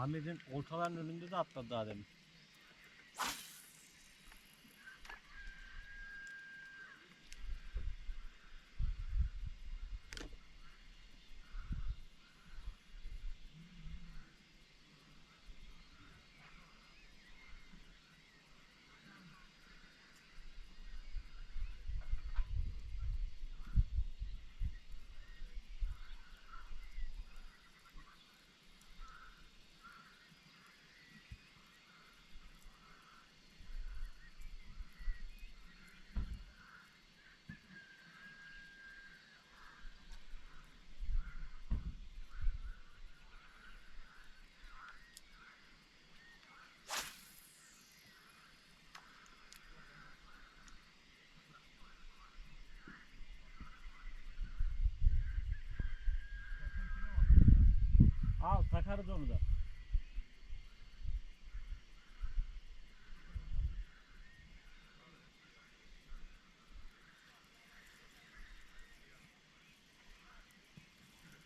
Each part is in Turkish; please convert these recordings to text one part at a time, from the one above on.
Ahmet'in oltaların önünde de atladı daha demin. Al takarız onu da.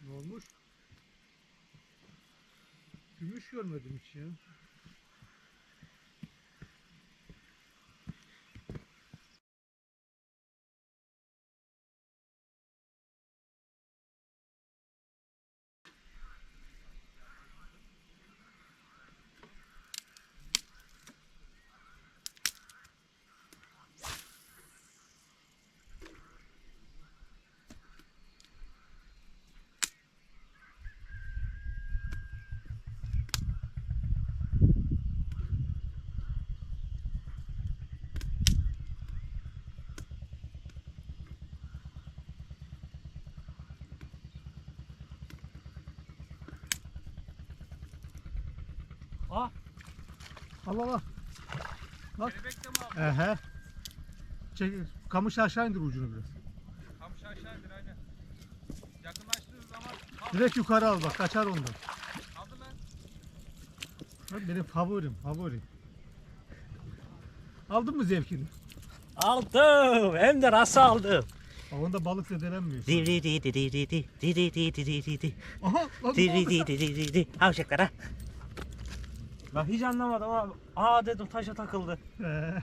Ne olmuş? Gümüş görmedim hiç ya. Ah Al al al. Kelebek de mi abi? Ehe. Çek, kamışı aşağı indir ucunu biraz. Kamış aşağı indir aynen. Yakınlaştığı zaman al. Direkt yukarı al bak kaçar ondan. Aldı lan. Bak benim favorim favorim. Aldın mı zevkini? aldım. Hem de nasıl aldım? Bak onda balık zedelenmiyor. Di di di di di di di di di di di di di di Aha di di di di di di Havşaklara. Ben hiç anlamadım abi. Aa dedim taşa takıldı. Ee,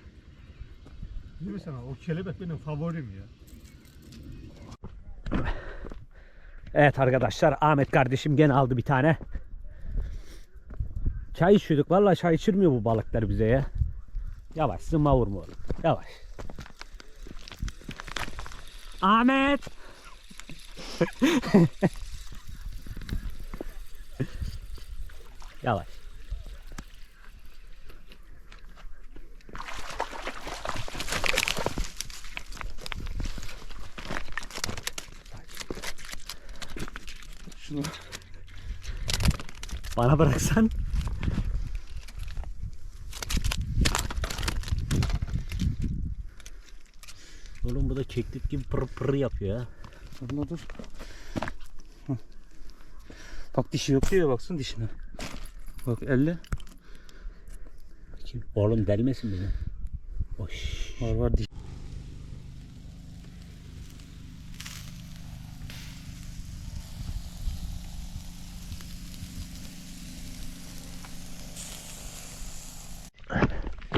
Değil mi sana? O kelebek benim favorim ya. Evet arkadaşlar Ahmet kardeşim gene aldı bir tane. Çay içiyorduk. Vallahi çay içirmiyor bu balıklar bize ya. Yavaş zımma vurma oğlum. Yavaş. Ahmet. Yavaş. Şunu Bana bıraksan. Oğlum bu da keklik gibi pır pır yapıyor ha. Durma dur. Hah. Bak dişi yok diyor baksın dişine. Bak elle. Bakayım. Oğlum delmesin beni. Oş. Var var diş.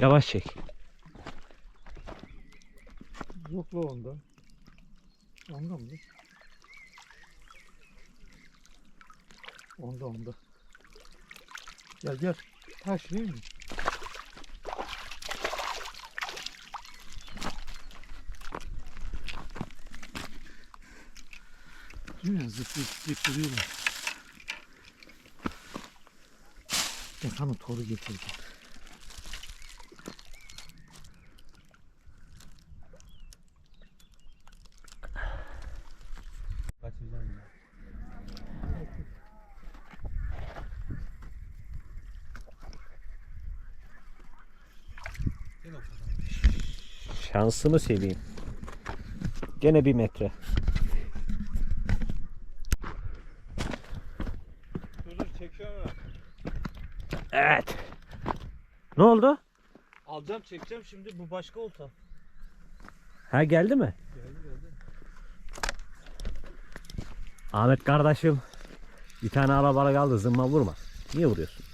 Yavaş çek. Yok la onda. Onda mı? Onda onda. Gel gel. Taş değil mi? Değil mi? Zıplayıp zıplayıp duruyorlar. Sana toru getirdim. Kaçacağım ya. Gel bakalım. Şansımı seveyim. Gene bir metre. Evet. Ne oldu? Alacağım çekeceğim şimdi bu başka olta. Ha geldi mi? Geldi geldi. Ahmet kardeşim bir tane alabalık aldı zımma vurma. Niye vuruyorsun?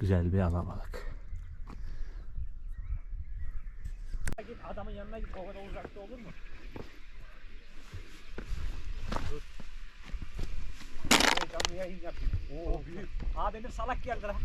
Güzel bir alabalık. Git adamın yanına git o kadar uzakta olur mu? Canlı yayın yapayım. Oo büyük. Aa benim salak geldi lan.